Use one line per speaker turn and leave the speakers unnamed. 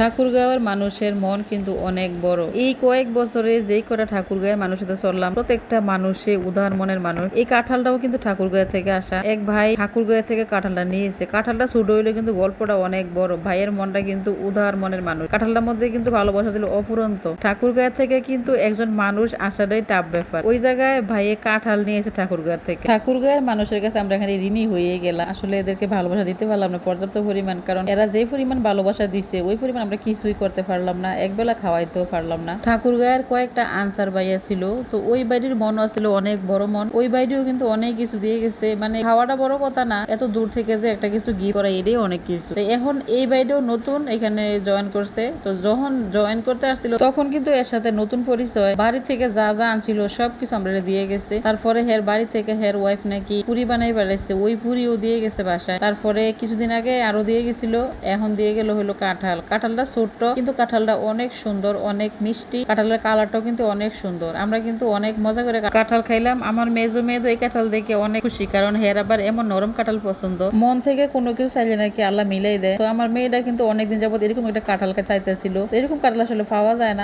ঠাকুরগাঁওয়ের মানুষের মন কিন্তু অনেক বড়। এই কয়েক বছরে যেই কটা ঠাকুরগাঁয়ের মানুষের সাথে চললাম, প্রত্যেকটা মানুষে উদার মনের মানুষ। এই কাঁঠালটাও কিন্তু ঠাকুরগাঁও থেকে আসা। এক ভাই ঠাকুরগাঁও থেকে কাঁঠালটা নিয়েছে কাঁঠালটা ছোট হইলে কিন্তু গল্পটা অনেক বড়। ভাইয়ের মনটা কিন্তু উদার মনের মানুষ। কাঁঠালটার মধ্যে কিন্তু ভালোবাসা ছিল অপুরন্ত ঠাকুরগাঁও থেকে কিন্তু একজন মানুষ আসাটাই টাপ ব্যাপার। ওই জায়গায় ভাইয়ে কাঁঠাল নিয়েছে ঠাকুরগাঁও থেকে। ঠাকুরগাঁয়ের মানুষের কাছে আমরা এখানে ঋণী হয়ে গেলাম। আসলে এদেরকে ভালোবাসা দিতে পারলাম না, পর্যাপ্ত পরিমাণ। কারণ এরা যে পরিমাণ ভালোবাসা দিছে, ওই পরিমাণ আমরা কিছুই করতে পারলাম না, একবেলা খাওয়াইতেও পারলাম না। ঠাকুরগাঁয়ের কয়েকটা আনসার বাইয়া ছিল তো ওই বাড়ির মন ছিল অনেক বড় মন। ওই বাড়িও কিন্তু অনেক কিছু দিয়ে গেছে মানে খাওয়াটা বড় কথা না, এত দূর থেকে যে একটা কিছু গিয়ে করা এটাই অনেক কিছু। এখন এই বাড়িটাও নতুন, এখানে জয়েন করছে। তো যখন জয়েন করতে আসছিল, তখন কিন্তু এর সাথে নতুন পরিচয়। বাড়ি থেকে যা যা আনছিল, সবকিছু আমরা দিয়ে গেছে। তারপরে হের বাড়ি থেকে হের ওয়াইফ নাকি পুরি বানাই বেড়াইছে ওই পুরিও দিয়ে গেছে বাসায়। তারপরে কিছুদিন আগে আরও দিয়ে গেছিল, এখন দিয়ে গেল হলো কাঁঠাল। কাঁঠাল কাঁঠালটা ছোট্ট, কিন্তু কাঁঠালটা অনেক সুন্দর, অনেক মিষ্টি। কাঁঠালের কালারটাও কিন্তু অনেক সুন্দর। আমরা কিন্তু অনেক মজা করে কাঁঠাল খাইলাম। আমার মেজো মেয়েদের এই কাঁঠাল দেখে অনেক খুশি, কারণ হের আবার এমন নরম কাঁঠাল পছন্দ। মন থেকে কোনো কেউ চাইলে নাকি আল্লাহ মিলাই দেয়। তো আমার মেয়েটা কিন্তু অনেকদিন যাবত এরকম একটা কাঁঠালকে চাইতেছিল। তো এরকম কাঁঠাল আসলে পাওয়া যায় না।